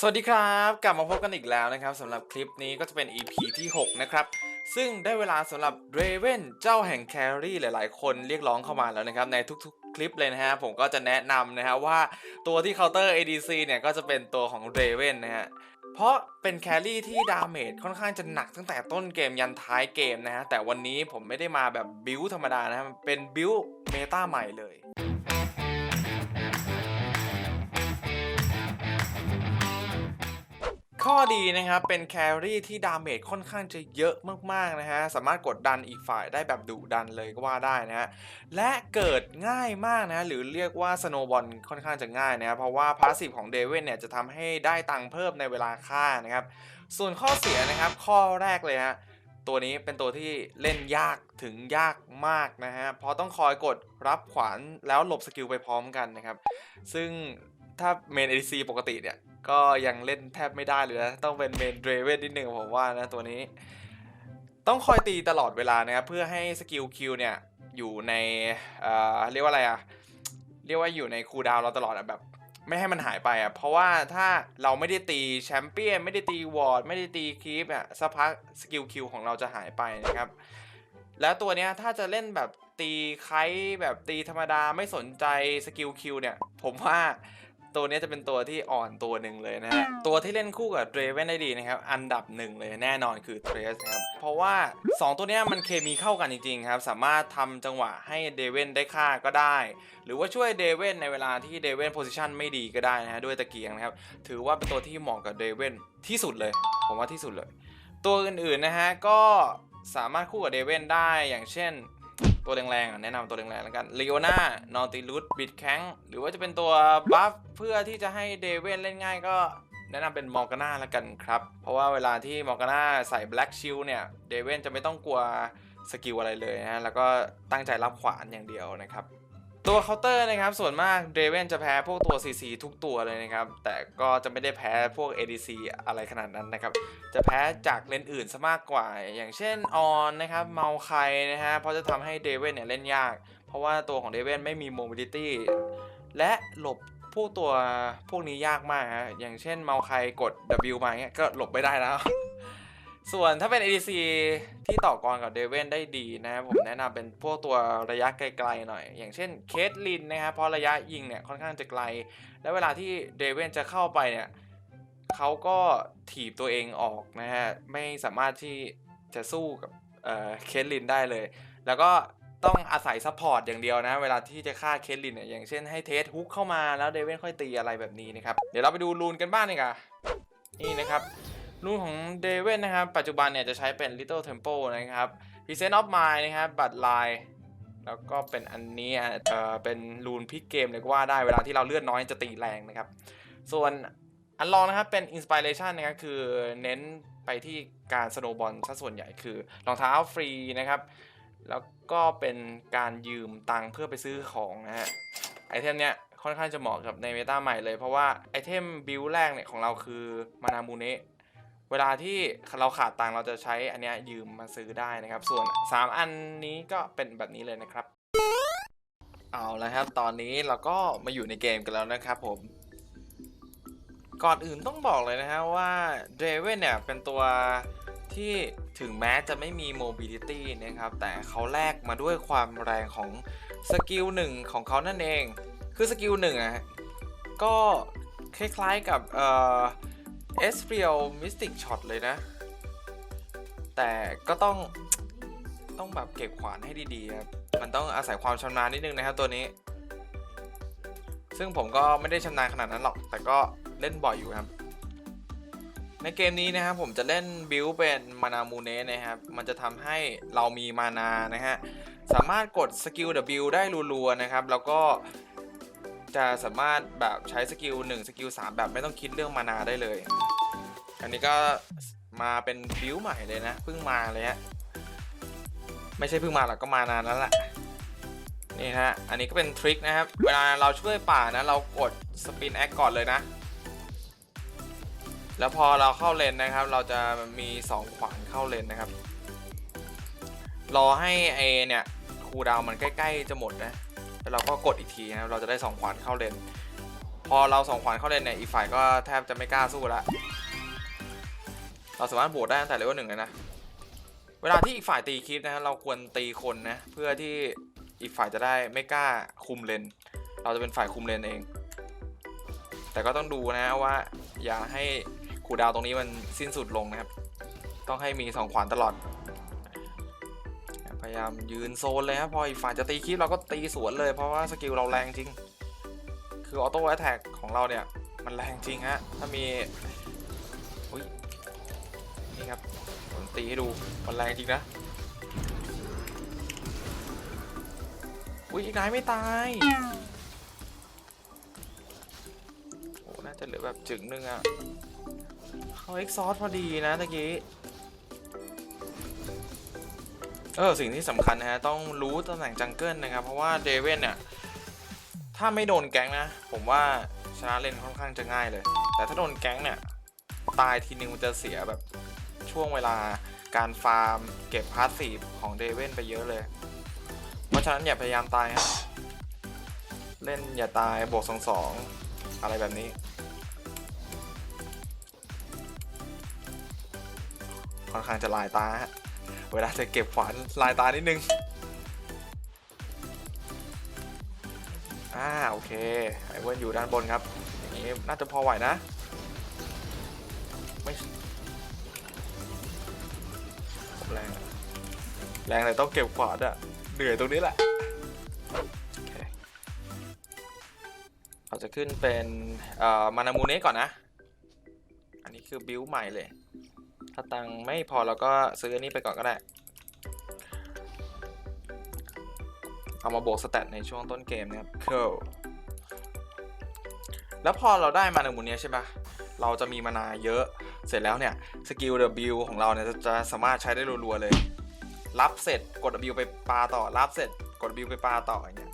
สวัสดีครับ กลับมาพบกันอีกแล้วนะครับสำหรับคลิปนี้ก็จะเป็น EP ที่ 6 นะครับ ซึ่งได้เวลาสำหรับ Raven เจ้าแห่งแครี่หลายๆ คนเรียกร้องเข้ามาแล้วนะครับ ในทุกๆ คลิปเลยนะฮะ ผมก็จะแนะนำนะฮะว่าตัวที่เคาน์เตอร์ ADC เนี่ย ก็จะเป็นตัวของ Raven นะฮะเพราะเป็นแครี่ที่ดาเมจค่อนข้างจะหนักตั้งแต่ต้นเกมยันท้ายเกมนะฮะแต่วันนี้ผมไม่ได้มาแบบบิวธรรมดานะฮะเป็นบิวเมตาใหม่เลย ข้อดีนะครับ เป็นแครี่ที่ดาเมจค่อนข้างจะเยอะมากๆนะฮะ สามารถกดดันอีกฝ่ายได้แบบดุดันเลยก็ว่าได้นะฮะ และเกิดง่ายมากนะ หรือเรียกว่าสโนบอลค่อนข้างจะง่ายนะเพราะว่าพาสซีฟของเดวินเนี่ยจะทำให้ได้ตังค์เพิ่มในเวลาฆ่านะครับ ส่วนข้อเสียนะครับ ข้อแรกเลยฮะตัวนี้เป็นตัวที่เล่นยากถึงยากมากนะฮะ เพราะต้องคอยกดรับขวานแล้วหลบสกิลไปพร้อมกันนะครับ ซึ่งถ้าเมน ADC ปกติเนี่ย ก็ยังเล่นแทบไม่ได้เลยนะ ต้องเป็นเมนเดรเวนนิดหนึ่งผมว่านะตัวนี้ ต้องคอยตีตลอดเวลานะครับ เพื่อให้สกิลคิวเนี่ย อยู่ในเอ่อเรียกว่าอะไรอะเรียกว่าอยู่ในคูลดาวเราตลอดอะแบบไม่ให้มันหายไปอะเพราะว่าถ้าเราไม่ได้ตีแชมเปี้ยน ไม่ได้ตีวอร์ด ไม่ได้ตีคีปอะสักพักสกิลคิวของเราจะหายไปนะครับ แล้วตัวเนี้ยถ้าจะเล่นแบบตีไคแบบตีธรรมดาไม่สนใจสกิลคิวเนี่ย ผมว่า ตัวเนี้ยจะเป็นตัวที่อ่อนตัวหนึ่งเลยนะฮะ ตัวที่เล่นคู่กับเดรเวนได้ดีนะครับ อันดับหนึ่งเลยแน่นอนคือเทรสนะครับ เพราะว่า 2 ตัวเนี้ยมันเคมีเข้ากันจริงๆครับ สามารถทำจังหวะให้เดเวนได้ฆ่าก็ได้ หรือว่าช่วยเดเวนในเวลาที่เดเวนโพซิชันไม่ดีก็ได้นะฮะ ด้วยตะเกียงนะครับ ถือว่าเป็นตัวที่เหมาะกับเดเวนที่สุดเลย ผมว่าที่สุดเลย ตัวอื่นๆนะฮะก็สามารถคู่กับเดเวนได้อย่างเช่น ตัวแรงๆแนะนำตัวแรงๆแล้วกันเลีโอนานอติลุสบิดแข้งหรือว่าจะเป็นตัวบัฟเพื่อที่จะให้เดวินเล่นง่ายก็แนะนำเป็นมอร์กาน่าแล้วกันครับ เพราะว่าเวลาที่มอร์กาน่าใส่แบล็กชิลเนี่ยเดเวนจะไม่ต้องกลัวสกิลอะไรเลยนะแล้วก็ตั้งใจรับขวานอย่างเดียวนะครับ ตัวเคาน์เตอร์นะครับส่วนมากเดเวนจะแพ้พวกตัว CC ทุกตัวเลยนะครับ แต่ก็จะไม่ได้แพ้พวก ADC อะไรขนาดนั้นนะครับ จะแพ้จากเลนอื่นซะมากกว่า อย่างเช่นออนนะครับเมาไคนะฮะเพราะจะทำให้เดเวนเนี่ยเล่นยาก เพราะว่าตัวของเดเวนไม่มีโมบิลิตี้และหลบพวกตัวพวกนี้ยากมากฮะอย่างเช่นเมาไคกด W มาเงี้ยก็หลบไม่ได้แล้ว ส่วนถ้าเป็น ADC ที่ต่อกรกับเดเวนได้ดีนะครับผมแนะนำเป็นพวกตัวระยะไกลๆหน่อย อย่างเช่นเคทลินนะครับเพราะระยะยิงเนี่ยค่อนข้างจะไกล แล้วเวลาที่เดเวนจะเข้าไปเนี่ยเขาก็ถีบตัวเองออกนะฮะไม่สามารถที่จะสู้กับเอ่อเคทลินได้เลย แล้วก็ต้องอาศัยซัพพอร์ตอย่างเดียวนะ เวลาที่จะฆ่าเคทลินเนี่ยอย่างเช่นให้เทสฮุกเข้ามาแล้วเดเวนค่อยตีอะไรแบบนี้นะครับเดี๋ยวเราไปดูรูนกันบ้างดีกว่านี่นะครับ รูนของเดเวนนะครับ ปัจจุบันเนี่ยจะใช้เป็น Little Temple นะครับ Present of Mind นะครับ บัตรลาย แล้วก็เป็นอันนี้เอ่อเป็นรูนพิกเกมเลยก็ว่าได้เวลาที่เราเลือดน้อยจะตีแรงนะครับ ส่วนอันรองนะครับเป็น Inspiration นะครับคือเน้นไปที่การสโนบอลซะส่วนใหญ่คือรองเท้าฟรีนะครับ แล้วก็เป็นการยืมตังค์เพื่อไปซื้อของนะฮะไอเทมเนี้ยค่อนข้างจะเหมาะกับในเมตาใหม่เลยเพราะว่าไอเทมบิลแรกเนี่ยของเราคือมานามูเนะ เวลาที่เราขาดตังเราจะใช้อันเนี้ยยืมมาซื้อได้นะครับ ส่วน 3 อันนี้ก็เป็นแบบนี้เลยนะครับ เอาละครับ ตอนนี้เราก็มาอยู่ในเกมกันแล้วนะครับผม ก่อนอื่นต้องบอกเลยนะฮะว่าเดเวนเนี่ยเป็นตัวที่ถึงแม้จะไม่มีโมบิลิตี้นะครับ แต่เขาแลกมาด้วยความแรงของสกิลหนึ่งของเขานั่นเอง คือสกิลหนึ่งอะก็คล้ายๆกับเอ่อ เอสเปียลมิสติกช็อตเลยนะ แต่ก็ต้องต้องแบบเก็บขวานให้ดีๆครับมันต้องอาศัยความชำนาญนิดนึงนะครับตัวนี้ ซึ่งผมก็ไม่ได้ชำนาญขนาดนั้นหรอก แต่ก็เล่นบ่อยอยู่ครับ ในเกมนี้นะครับผมจะเล่นบิลเป็นมานามูเนสนะครับ มันจะทำให้เรามีมานานะฮะ สามารถกดสกิล W ได้รัวๆนะครับ แล้วก็จะสามารถแบบใช้สกิล1สกิล3แบบไม่ต้องคิดเรื่องมานาได้เลย อันนี้ก็มาเป็นบิลใหม่เลยนะเพิ่งมาเลยฮะไม่ใช่เพิ่งมาหรอกก็มานานแล้วแหละนี่ฮะอันนี้ก็เป็นทริคนะครับเวลาเราช่วยป่านะเรากดสปินแอคก่อนเลยนะแล้วพอเราเข้าเลนนะครับ เราจะมี2ขวานเข้าเลนนะครับ รอให้ไอเนี่ยคูดาวมันใกล้ ๆ จะหมดนะแล้วเราก็กดอีกทีนะครับเราจะได้2ขวานเข้าเลน พอเราส่งขวานเข้าเลนเนี่ยอีกฝ่ายก็แทบจะไม่กล้าสู้ละ เราสามารถบวกได้ตั้งแต่เลเวลหนึ่งเลยนะ เวลาที่อีกฝ่ายตีคลิปนะฮะเราควรตีคนนะ เพื่อที่อีกฝ่ายจะได้ไม่กล้าคุมเลน เราจะเป็นฝ่ายคุมเลนเอง แต่ก็ต้องดูนะว่า อย่าให้คูลดาวตรงนี้มันสิ้นสุดลงนะครับ ต้องให้มีสองขวานตลอด พยายามยืนโซนเลยครับพออีกฝ่ายจะตีคลิปเราก็ตีสวนเลยเพราะว่าสกิลเราแรงจริง คือออโต้แอ t แทกของเราเนี่ยมันแรงจริงฮะ ถ้ามี ตีให้ดูมันแรงจริงนะอุ้ยนายไม่ตายโอ้น่าจะเหลือแบบจึงนึงอะเขาเอ็กซอร์พอดีนะตะกี้เออสิ่งที่สำคัญนะฮะต้องรู้ตำแหน่งจังเกิลนะครับ เพราะว่าเดเวนเนี่ยถ้าไม่โดนแก๊งนะ ผมว่าชนะเล่นค่อนข้างจะง่ายเลย แต่ถ้าโดนแก๊งเนี่ยตายทีนึงมันจะเสียแบบ ช่วงเวลาการฟาร์มเก็บพาสซีฟของเดเวนไปเยอะเลย เพราะฉะนั้นอย่าพยายามตายครับเล่นอย่าตายบวกสองสองอะไรแบบนี้ ค่อนข้างจะลายตาฮะเวลาจะเก็บขวานลายตานิดนึง อ่าโอเคไอเวิร์นอยู่ด้านบนครับอย่างนี้น่าจะพอไหวนะ ไม่ แรง แรงเลยต้องเก็บขวานอะเหนื่อยตรงนี้แหละ โอเค เราจะขึ้นเป็นมานามูเนะก่อนนะ อันนี้คือบิวใหม่เลย ถ้าตังไม่พอเราก็ซื้ออันนี้ไปก่อนก็ได้ เอามาบวกสแตทในช่วงต้นเกมนะครับ cool แล้วพอเราได้มานหมุนเนี้ใช่ปะเราจะมีมานาเยอะ เสร็จแล้วเนี่ยสกิล W ของเราเนี่ยจะจะสามารถใช้ได้รัวๆเลย รับเสร็จกด W ไปปาต่อ รับเสร็จกด W ไปปาต่ออย่างเงี้ย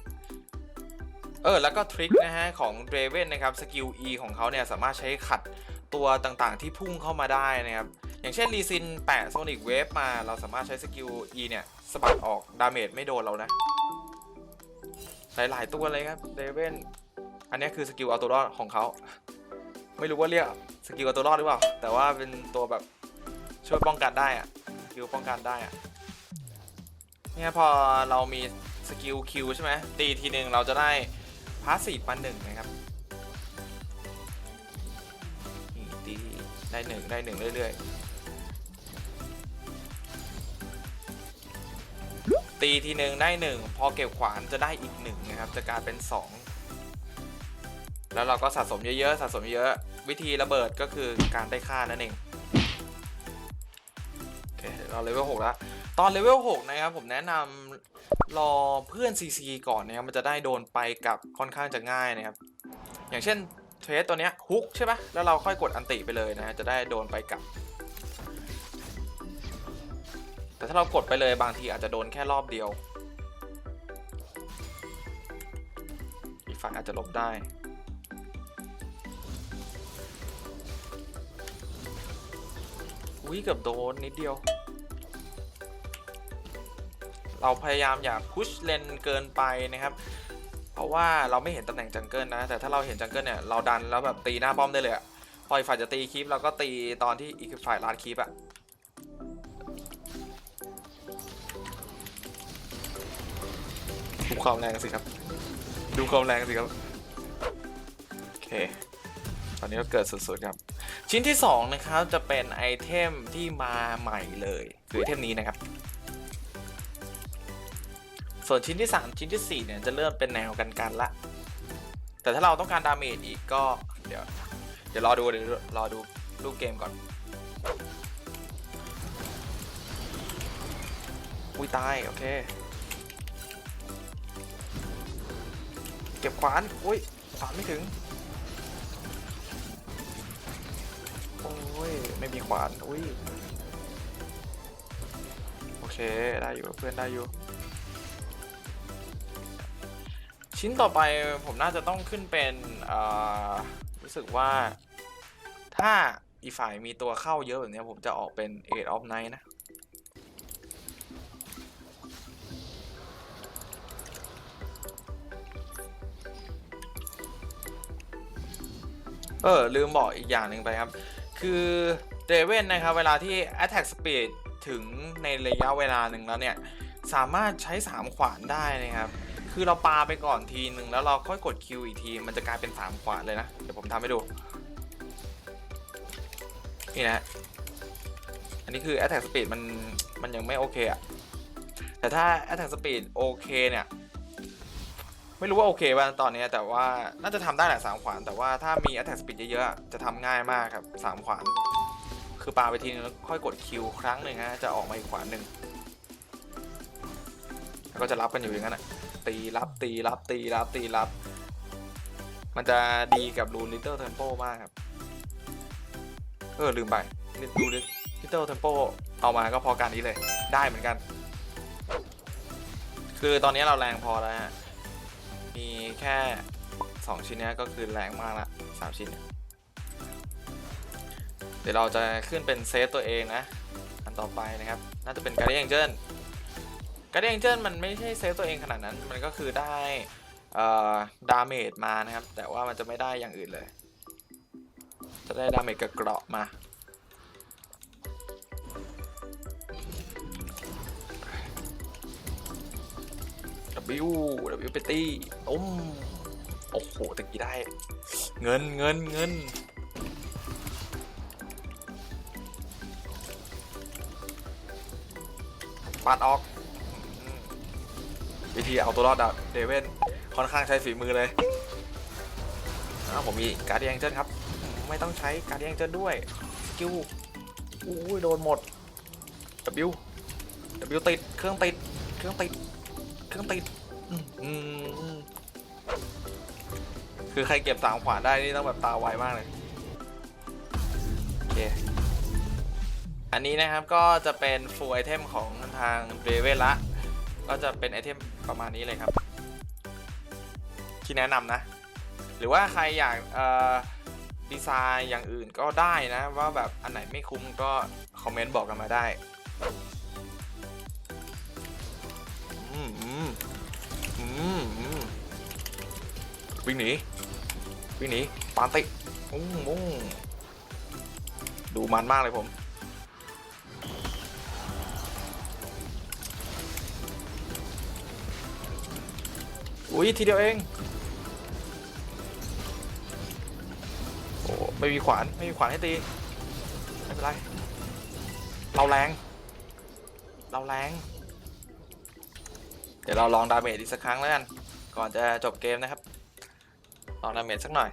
เออแล้วก็ทริคนะฮะของ Draven นะครับสกิล E ของเขาเนี่ยสามารถใช้ขัดตัวต่างๆ ที่พุ่งเข้ามาได้นะครับ อย่างเช่นรีซินแปะโซนิกเวฟมา เราสามารถใช้สกิล E เนี่ยสะบัดออกดาเมจไม่โดนเรานะ หลายๆตัวเลยครับเดเวนอันนี้คือสกิลเอาตัวรอดของเขา ไม่รู้ว่าเรียกสกิลเอาตัวรอดหรือเปล่า แต่ว่าเป็นตัวแบบช่วยป้องกันได้อะสกิลป้องกันได้อะเนี่ยพอเรามีสกิลคิวใช่ไหมตีทีหนึ่งเราจะได้พาสซีฟมาหนึ่งนะครับนี่ตีได้หนึ่งได้หนึ่งเรื่อยๆตีทีหนึ่งได้หนึ่งพอเก็บขวานจะได้อีกหนึ่งนะครับ จะกลายเป็นสอง แล้วเราก็สะสมเยอะๆ สะสมเยอะวิธีระเบิดก็คือการได้ค่านั่นเองโอเคเดี๋ยวเราเลเวล6แล้ว ตอนเลเวล6นะครับผมแนะนำรอเพื่อน CC ก่อนนะครับมันจะได้โดนไปกับค่อนข้างจะง่ายนะครับ อย่างเช่นเทสตัวเนี้ยฮุกใช่ปะแล้วเราค่อยกดอันติไปเลยนะจะได้โดนไปกับ แต่ถ้าเรากดไปเลยบางทีอาจจะโดนแค่รอบเดียว อีกฝ่ายอาจจะลบได้ อุ้ยเกือบโดนนิดเดียว เราพยายามอย่าพุชเลนเกินไปนะครับเพราะว่าเราไม่เห็นตำแหน่งจังเกิลนะ แต่ถ้าเราเห็นจังเกิลเนี่ยเราดันแล้วแบบตีหน้าป้อมได้เลยอะพออีกฝ่ายจะตีคลิปเราก็ตีตอนที่อีกฝ่ายลาดคลิปอะดูความแรงสิครับ ดูความแรงสิครับ โอเค อนนี้ก็เกิดสุดๆครับ ชิ้นที่ 2 นะครับ จะเป็นไอเทมที่มาใหม่เลย คือไอเทมนี้นะครับ ส่วนชิ้นที่ 3 ชิ้นที่ 4 เนี่ย จะเริ่มเป็นแนวกันกันละ แต่ถ้าเราต้องการดาเมจอีกก็ เดี๋ยว เดี๋ยวรอดูเดี๋ยวรอดูรูปเกมก่อน อุ้ยตาย โอเค เก็บขวาน อุ้ยขวานไม่ถึง ไม่มีขวาน อุ้ย โอเค ได้อยู่เพื่อนได้อยู่ ชิ้นต่อไปผมน่าจะต้องขึ้นเป็นอ่ารู้สึกว่า ถ้าอีฝ่ายมีตัวเข้าเยอะแบบนี้ผมจะออกเป็น Eight of Night นะเออลืมบอกอีกอย่างหนึ่งไปครับ คือ เดเวนนะครับเวลาที่ Attack Speed ถึงในระยะเวลาหนึ่งแล้วเนี่ย สามารถใช้ 3 ขวานได้นะครับ คือเราปาไปก่อนทีหนึ่งแล้วเราค่อยกด Q อีกที มันจะกลายเป็น 3 ขวานเลยนะ เดี๋ยวผมทำให้ดู นี่นะ อันนี้คือ Attack Speed มันมันยังไม่โอเคอะแต่ถ้า Attack Speed โอเคเนี่ยไม่รู้ว่าโอเคป่ะตอนนี้แต่ว่าน่าจะทำได้แหละสามขวาน แต่ว่าถ้ามี attack speed เยอะๆอะจะทำง่ายมากครับสามขวาน คือปาไปทีนึงแล้วค่อยกดคิวครั้งหนึ่งฮะจะออกมาอีกขวานหนึ่งแล้วก็จะรับกันอยู่อย่างนั้นอะตีรับตีรับตีรับตีรับ มันจะดีกับรู little tempo มากครับเออลืมไปรู little tempo เอามาก็พอการนี้เลยได้เหมือนกัน คือตอนนี้เราแรงพอแล้วฮะมีแค่ 2 ชิ้นนี้ก็คือแรงมากละ3ชิ้นเนี่ย เดี๋ยวเราจะขึ้นเป็นเซฟตัวเองนะ อันต่อไปนะครับ น่าจะเป็นการ์ด a องเจิลการ์ด a องเจิลมันไม่ใช่เซฟตัวเองขนาดนั้น มันก็คือได้เอ่อดาเมจมานะครับ แต่ว่ามันจะไม่ได้อย่างอื่นเลย จะได้ดาเมจกับเกราะมา W W ไปตีตุ้มโอ้โหตะกี้ได้ เงินเงินเงิน ปาดออกอืมวิธีเอาตัวรอดอะเดเวนค่อนข้างใช้ฝีมือเลยอ้าวผมมีการ์ดแองเจิลครับ ไม่ต้องใช้การ์ดแองเจิลด้วย สกิลอู้ยโดนหมด W W ติด เครื่องติด เครื่องติด เครื่องติดอืมคือใครเก็บสามขวานได้นี่ต้องแบบตาไวมากเลย โอเค อันนี้นะครับก็จะเป็น full item ของทางเ a เวละ ก็จะเป็นไอเทมประมาณนี้เลยครับ ที่แนะนำนะ หรือว่าใครอยากดีไซน์อย่างอื่นก็ได้นะ ว่าแบบอันไหนไม่คุ้มก็คอมเมนต์บอกกันมาได้วิ่งหนีวิ่งหนีปานติมุ้งมุ้งดูมันมากเลยผม อุ้ยทีเดียวเองโอ้ไม่มีขวานไม่มีขวานให้ตีไม่เป็นไรเราแรงเราแรงเดี๋ยวเราลองดาเมจอีกสักครั้งแล้วกันก่อนจะจบเกมนะครับลองดาเมจสักหน่อย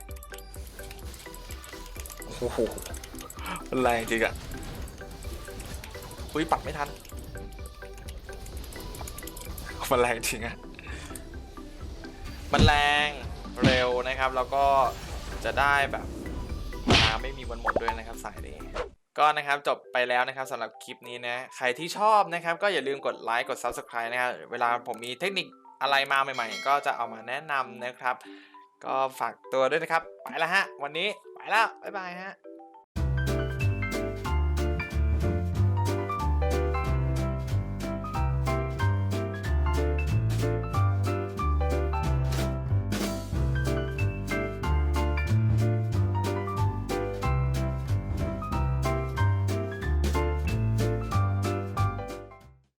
โอ้โหมันแรงจริงอะอุ้ยปัดไม่ทันมันแรงจริงอะ มันแรงเร็วนะครับ แล้วก็จะได้แบบมาไม่มีวันหมดด้วยนะครับสายนี้ก็นะครับจบไปแล้วนะครับสำหรับคลิปนี้นะใครที่ชอบนะครับ ก็อย่าลืมกดไลค์กด Subscribe นะครับเวลาผมมีเทคนิคอะไรมาใหม่ ๆ ก็จะเอามาแนะนำนะครับ ก็ฝากตัวด้วยนะครับ ไปแล้วฮะ วันนี้ไปแล้ว บ๊ายบายฮะ